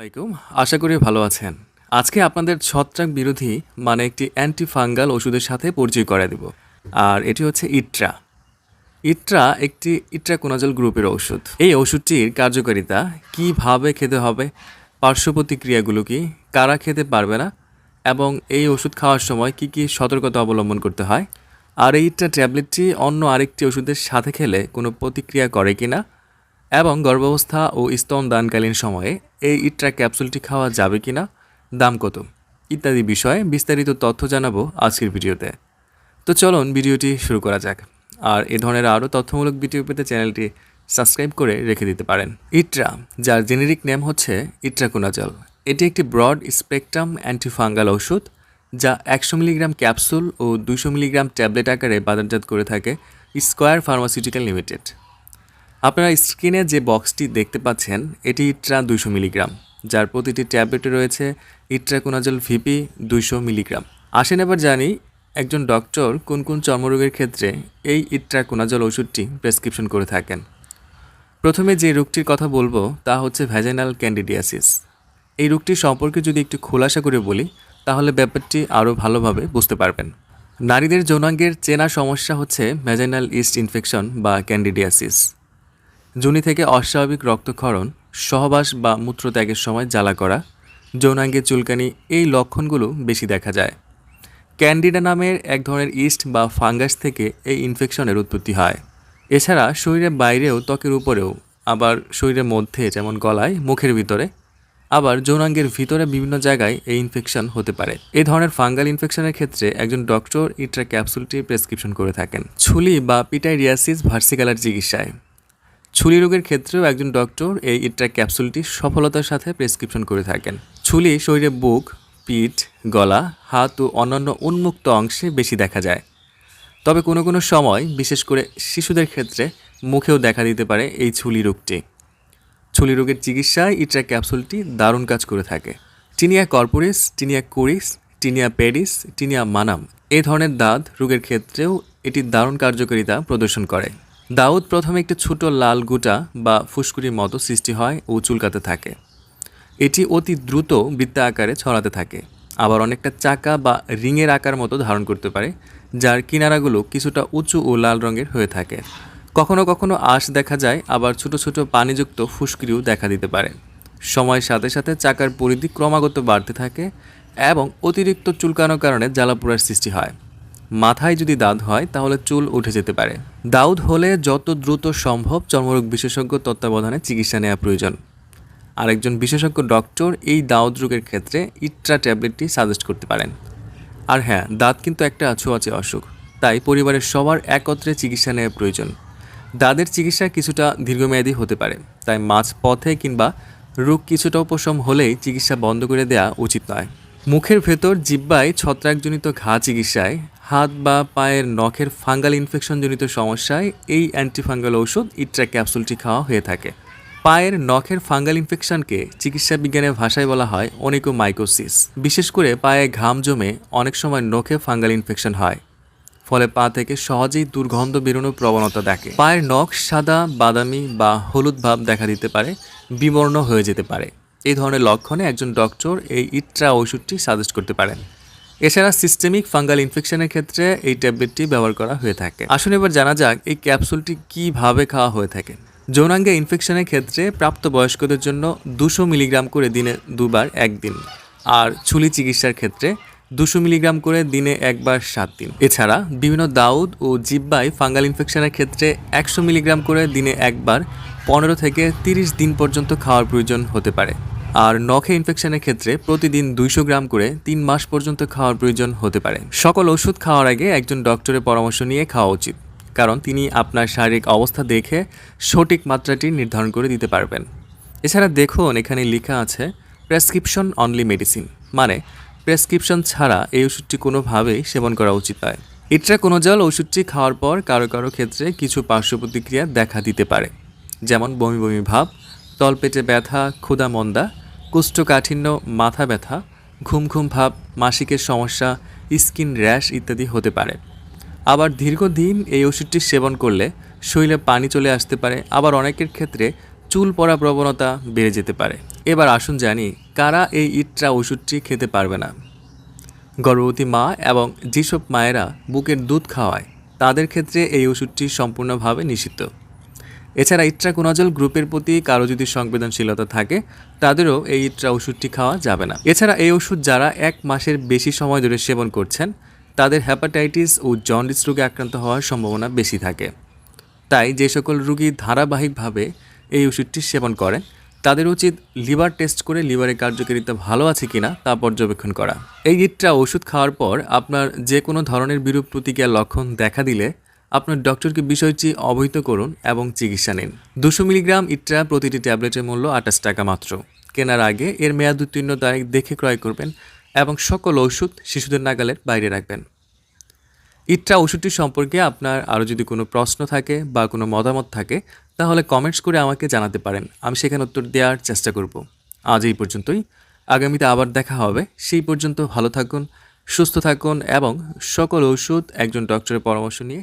আসসালামাইকুম আশা করি ভালো আছেন। আজকে আপনাদের ছত্রাক বিরোধী মানে একটি অ্যান্টিফাঙ্গাল ওষুধের সাথে পরিচয় করে দেব। আর এটি হচ্ছে ইট্রা। ইট্রা একটি ইট্রাকোনাজল গ্রুপের ওষুধ। এই ওষুধটির কার্যকারিতা, কীভাবে খেতে হবে পার্শ্ব প্রতিক্রিয়াগুলো কি, কারা খেতে পারবে না, এবং এই ওষুধ খাওয়ার সময় কি কি সতর্কতা অবলম্বন করতে হয়, আর এই ইট্রা ট্যাবলেটটি অন্য আরেকটি ওষুধের সাথে খেলে কোনো প্রতিক্রিয়া করে কি না এবং গর্ভাবস্থা ও স্তন দানকালীন সময়ে এই ইট্রা ক্যাপসুলটি খাওয়া যাবে কি না, দাম কত, ইত্যাদি বিষয়ে বিস্তারিত তথ্য জানাব আজকের ভিডিওতে। তো চলুন ভিডিওটি শুরু করা যাক। আর এ ধরনের আরও তথ্যমূলক ভিডিও পেতে চ্যানেলটি সাবস্ক্রাইব করে রেখে দিতে পারেন। ইট্রা, যার জেনেরিক নেম হচ্ছে ইট্রাকোনাজল, এটি একটি ব্রড স্পেকট্রাম অ্যান্টিফাঙ্গাল ওষুধ যা একশো মিলিগ্রাম ক্যাপসুল ও দুশো মিলিগ্রাম ট্যাবলেট আকারে বাজারজাত করে থাকে স্কোয়ার ফার্মাসিউটিক্যাল লিমিটেড। আপনারা স্ক্রিনে যে বক্সটি দেখতে পাচ্ছেন, এটি ইট্রা দুইশো মিলিগ্রাম, যার প্রতিটি ট্যাবলেটে রয়েছে ইট্রাকোনাজল ভিপি দুইশো মিলিগ্রাম। আসেন এবার জানি একজন ডক্টর কোন কোন চর্মরোগের ক্ষেত্রে এই ইট্রাকোনাজল ওষুধটি প্রেসক্রিপশন করে থাকেন। প্রথমে যে রোগটির কথা বলব, তা হচ্ছে ভ্যাজাইনাল ক্যান্ডিডিয়াসিস এই রোগটি সম্পর্কে যদি একটু খোলাসা করে বলি, তাহলে ব্যাপারটি আরও ভালোভাবে বুঝতে পারবেন। নারীদের যৌনাঙ্গের চেনা সমস্যা হচ্ছে ভ্যাজাইনাল ইস্ট ইনফেকশন বা ক্যান্ডিডিয়াসিস যোনি থেকে অস্বাভাবিক রক্তক্ষরণ, সহবাস বা মূত্রত্যাগের সময় জ্বালা করা যৌনাঙ্গে চুলকানি, এই লক্ষণগুলো বেশি দেখা যায়। ক্যান্ডিডা নামের এক ধরনের ইস্ট বা ফাঙ্গাস থেকে এই ইনফেকশনের উৎপত্তি হয়। এছাড়া শরীরের বাইরেও ত্বকের উপরেও, আবার শরীরের মধ্যে যেমন গলায়, মুখের ভিতরে, আবার যৌনাঙ্গের ভিতরে বিভিন্ন জায়গায় এই ইনফেকশন হতে পারে। এই ধরনের ফাঙ্গাল ইনফেকশনের ক্ষেত্রে একজন ডক্টর ইট্রা ক্যাপসুলটি প্রেসক্রিপশন করে থাকেন। ছুলি বা পিটাইরিয়াসিস ভার্সিকালার চিকিৎসায়। ছুলি রোগের ক্ষেত্রেও একজন ডক্টর এই ইট্রা ক্যাপসুলটি সফলতার সাথে প্রেসক্রিপশন করে থাকেন। ছুলি শরীরে বুক, পিঠ, গলা, হাত ও অন্যান্য উন্মুক্ত অংশে বেশি দেখা যায়। তবে কোনো কোনো সময়, বিশেষ করে শিশুদের ক্ষেত্রে, মুখেও দেখা দিতে পারে এই ছুলি রোগটি। ছুলি রোগের চিকিৎসায় ইট্রা ক্যাপসুলটি দারুণ কাজ করে থাকে। Tinea corporis, tinea cruris, tinea pedis, tinea manuum, এ ধরনের দাঁত রোগের ক্ষেত্রেও এটি দারুণ কার্যকারিতা প্রদর্শন করে। দাউদ প্রথমে একটি ছোট লাল গুটা বা ফুসকুড়ির মতো সৃষ্টি হয় ও চুলকাতে থাকে। এটি অতি দ্রুত বৃত্তা আকারে ছড়াতে থাকে। আবার অনেকটা চাকা বা রিংয়ের আকার মতো ধারণ করতে পারে, যার কিনারাগুলো কিছুটা উঁচু ও লাল রঙের হয়ে থাকে। কখনো কখনো আঁশ দেখা যায়, আবার ছোট ছোট পানিযুক্ত ফুসকিরিও দেখা দিতে পারে। সময়ের সাথে সাথে চাকার পরিধি ক্রমাগত বাড়তে থাকে এবং অতিরিক্ত চুলকানোর কারণে জ্বালাপোড়ার সৃষ্টি হয়। মাথায় যদি দাঁত হয়, তাহলে চুল উঠে যেতে পারে। দাউদ হলে যত দ্রুত সম্ভব চর্মরোগ বিশেষজ্ঞ তত্ত্বাবধানে চিকিৎসা নেওয়া প্রয়োজন। আরেকজন বিশেষজ্ঞ ডক্টর এই দাউদ রোগের ক্ষেত্রে ইট্রা ট্যাবলেটটি সাজেস্ট করতে পারেন। আর হ্যাঁ দাঁত কিন্তু একটা ছোঁয়াচে অসুখ, তাই পরিবারের সবার একত্রে চিকিৎসা নেওয়া প্রয়োজন। দাঁতের চিকিৎসা কিছুটা দীর্ঘমেয়াদী হতে পারে, তাই মাঝ পথে কিংবা রোগ কিছুটা উপশম হলেই চিকিৎসা বন্ধ করে দেওয়া উচিত নয়। মুখের ভেতর জিব্বায় ছত্রাকজনিত ঘা চিকিৎসায়, হাত বা পায়ের নখের ফাঙ্গাল ইনফেকশনজনিত সমস্যায় এই অ্যান্টিফাঙ্গাল ঔষধ ইট্রা ক্যাপসুলটি খাওয়া হয়ে থাকে। পায়ের নখের ফাঙ্গাল ইনফেকশনকে চিকিৎসা বিজ্ঞানের ভাষায় বলা হয় অনিকোমাইকোসিস। বিশেষ করে পায়ে ঘাম জমে অনেক সময় নখে ফাঙ্গাল ইনফেকশন হয়। ফলে পা থেকে সহজেই দুর্গন্ধ বেরোনোর প্রবণতা দেখে। পায়ের নখ সাদা, বাদামি বা হলুদ ভাব দেখা দিতে পারে বিবর্ণ হয়ে যেতে পারে। এই ধরনের লক্ষণে একজন ডক্টর এই ইট্রা ওষুধটি সাজেস্ট করতে পারেন। এছাড়া সিস্টেমিক ফাঙ্গাল ইনফেকশনের ক্ষেত্রে এই ট্যাবলেটটি ব্যবহার করা হয়ে থাকে। আসুন এবার জানা যাক এই ক্যাপসুলটি কীভাবে খাওয়া হয়ে থাকে। যৌনাঙ্গে ইনফেকশনের ক্ষেত্রে প্রাপ্তবয়স্কদের জন্য দুশো মিলিগ্রাম করে দিনে দুবার একদিন আর ছুলি চিকিৎসার ক্ষেত্রে দুশো মিলিগ্রাম করে দিনে একবার সাত দিন। এছাড়া বিভিন্ন দাউদ ও জিব্বাই ফাঙ্গাল ইনফেকশনের ক্ষেত্রে একশো মিলিগ্রাম করে দিনে একবার পনেরো থেকে তিরিশ দিন পর্যন্ত খাওয়ার প্রয়োজন হতে পারে। আর নখে ইনফেকশনের ক্ষেত্রে প্রতিদিন দুইশো গ্রাম করে তিন মাস পর্যন্ত খাওয়ার প্রয়োজন হতে পারে। সকল ওষুধ খাওয়ার আগে একজন ডক্টরের পরামর্শ নিয়ে খাওয়া উচিত, কারণ তিনি আপনার শারীরিক অবস্থা দেখে সঠিক মাত্রাটি নির্ধারণ করে দিতে পারবেন। এছাড়া দেখুন, এখানে লেখা আছে, প্রেসক্রিপশন অনলি মেডিসিন মানে প্রেসক্রিপশন ছাড়া এই ওষুধটি কোনোভাবেই সেবন করা উচিত নয়। ইট্রাকোনোজল ওষুধটি খাওয়ার পর কারও কারও ক্ষেত্রে কিছু পার্শ্ব প্রতিক্রিয়া দেখা দিতে পারে, যেমন বমি বমি ভাব, তলপেটে ব্যথা, ক্ষুধা মন্দা কোষ্ঠকাঠিন্য, মাথা ব্যথা ঘুম ঘুম ভাব, মাসিকের সমস্যা, স্কিন র্যাশ ইত্যাদি হতে পারে। আবার দীর্ঘদিন এই ওষুধটি সেবন করলে শরীরে পানি চলে আসতে পারে। আবার অনেকের ক্ষেত্রে চুল পড়া প্রবণতা বেড়ে যেতে পারে। এবার আসুন জানি, কারা এই ইট্রা ওষুধটি খেতে পারবে না? গর্ভবতী মা এবং যেসব মায়েরা বুকের দুধ খাওয়ায়, তাদের ক্ষেত্রে এই ওষুধটি সম্পূর্ণভাবে নিষিদ্ধ। এছাড়া ইট্রাকোনাজল গ্রুপের প্রতি কারও যদি সংবেদনশীলতা থাকে, তাদেরও এই ইট্রা ওষুধটি খাওয়া যাবে না। এছাড়া এই ওষুধ যারা এক মাসের বেশি সময় ধরে সেবন করছেন, তাদের হ্যাপাটাইটিস ও জন্ডিস রোগে আক্রান্ত হওয়ার সম্ভাবনা বেশি থাকে। তাই যে সকল রোগী ধারাবাহিকভাবে এই ওষুধটি সেবন করেন, তাদের উচিত লিভার টেস্ট করে লিভারের কার্যকারিতা ভালো আছে কিনা তা পর্যবেক্ষণ করা। এই ইট্রা ওষুধ খাওয়ার পর আপনার যে কোনো ধরনের বিরূপ প্রতিক্রিয়ার লক্ষণ দেখা দিলে আপনার ডক্টরকে বিষয়টি অবহিত করুন এবং চিকিৎসা নিন। দুশো মিলিগ্রাম ইট্রা প্রতিটি ট্যাবলেটের মূল্য আঠাশ টাকা মাত্র। কেনার আগে এর মেয়াদ উত্তীর্ণ তারিখ দেখে ক্রয় করবেন এবং সকল ওষুধ শিশুদের নাগালের বাইরে রাখবেন। ইট্রা ওষুধটি সম্পর্কে আপনার আরও যদি কোনো প্রশ্ন থাকে বা কোনো মতামত থাকে, তাহলে কমেন্টস করে আমাকে জানাতে পারেন। আমি সেখানে উত্তর দেওয়ার চেষ্টা করব। আজ এই পর্যন্তই। আগামীতে আবার দেখা হবে। সেই পর্যন্ত ভালো থাকুন, সুস্থ থাকুন এবং সকল ওষুধ একজন ডক্টরের পরামর্শ নিয়ে